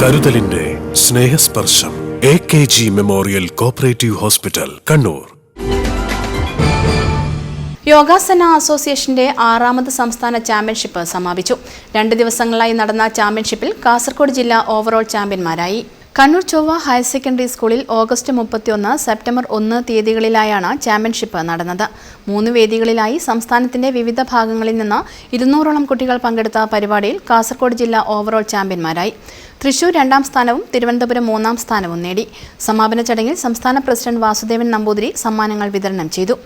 കരുതലിന്റെ Snehasparsham A K G memorial cooperative hospital Kannur. യോഗാസന അസോസിയേഷന്റെ ആറാമത് സംസ്ഥാന ചാമ്പ്യൻഷിപ്പ് സമാപിച്ചു. രണ്ട് ദിവസങ്ങളായി നടന്ന ചാമ്പ്യൻഷിപ്പിൽ കാസർഗോഡ് ജില്ല ഓവറോൾ ചാമ്പ്യന്മാരായി. കണ്ണൂർ ചൊവ്വ ഹയർ സെക്കൻഡറി സ്കൂളിൽ ഓഗസ്റ്റ് മുപ്പത്തിയൊന്ന് സെപ്റ്റംബർ ഒന്ന് തീയതികളിലായാണ് ചാമ്പ്യൻഷിപ്പ് നടന്നത്. മൂന്ന് വേദികളിലായി സംസ്ഥാനത്തിന്റെ വിവിധ ഭാഗങ്ങളിൽ നിന്ന് ഇരുന്നൂറോളം കുട്ടികൾ പങ്കെടുത്ത പരിപാടിയിൽ കാസർഗോഡ് ജില്ല ഓവറോൾ ചാമ്പ്യന്മാരായി. തൃശൂർ രണ്ടാം സ്ഥാനവും തിരുവനന്തപുരം മൂന്നാം സ്ഥാനവും നേടി. സമാപന ചടങ്ങിൽ സംസ്ഥാന പ്രസിഡന്റ് വാസുദേവൻ നമ്പൂതിരി സമ്മാനങ്ങൾ വിതരണം ചെയ്തു.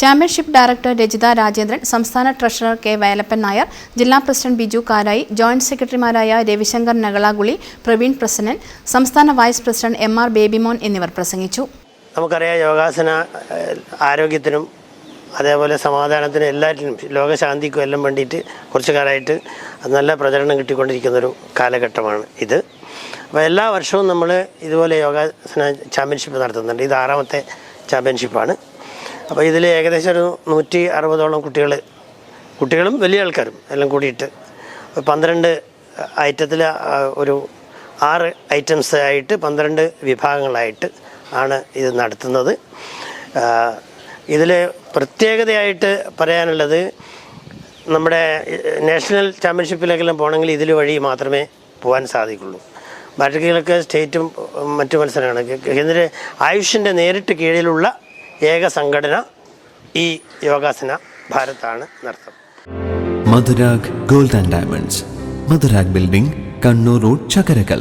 ചാമ്പ്യൻഷിപ്പ് ഡയറക്ടർ രജിത രാജേന്ദ്രൻ സംസ്ഥാന ട്രഷറർ കെ വയലപ്പൻ നായർ ജില്ലാ പ്രസിഡന്റ് ബിജു കാരായി ജോയിന്റ് സെക്രട്ടറിമാരായ രവിശങ്കർ നഗളാഗുളി പ്രവീൺ പ്രസന്നൻ സംസ്ഥാന vice president M R Babymon എന്നിവർ പ്രസംഗിച്ചു. നമുക്കറിയാം യോഗാസന ആരോഗ്യത്തിനും അതേപോലെ സമാധാനത്തിനും എല്ലാറ്റിനും ലോകശാന്തിക്കും എല്ലാം വേണ്ടിയിട്ട് കുറച്ച് കാലമായിട്ട് നല്ല പ്രചരണം കിട്ടിക്കൊണ്ടിരിക്കുന്നൊരു കാലഘട്ടമാണ് ഇത്. അപ്പോൾ എല്ലാ വർഷവും നമ്മൾ ഇതുപോലെ യോഗാസന ചാമ്പ്യൻഷിപ്പ് നടത്തുന്നുണ്ട്. ഇത് ആറാമത്തെ ചാമ്പ്യൻഷിപ്പാണ്. അപ്പോൾ ഇതിൽ ഏകദേശം ഒരു നൂറ്റി അറുപതോളം കുട്ടികൾ കുട്ടികളും വലിയ ആൾക്കാരും എല്ലാം കൂടിയിട്ട്. പന്ത്രണ്ട് ഐറ്റത്തിൽ ഒരു ആറ് ഐറ്റംസ് ആയിട്ട് പന്ത്രണ്ട് വിഭാഗങ്ങളായിട്ട് ആണ് ഇത് നടത്തുന്നത്. ഇതിൽ പ്രത്യേകതയായിട്ട് പറയാനുള്ളത് നമ്മുടെ നാഷണൽ ചാമ്പ്യൻഷിപ്പിലേക്കെല്ലാം പോകണമെങ്കിൽ ഇതിൽ വഴി മാത്രമേ പോകാൻ സാധിക്കുള്ളൂ. ബാറ്ററികളൊക്കെ സ്റ്റേറ്റും മറ്റു മത്സരങ്ങളൊക്കെ കേന്ദ്ര ആയുഷിന്റെ നേരിട്ട് കീഴിലുള്ള ഏക സംഘടന ഈ യോഗാസന ഭാരതാണ് നടത്തുന്നത്. Madhurag gold and diamonds. Madhurag building Kannur road Chakkarakkal.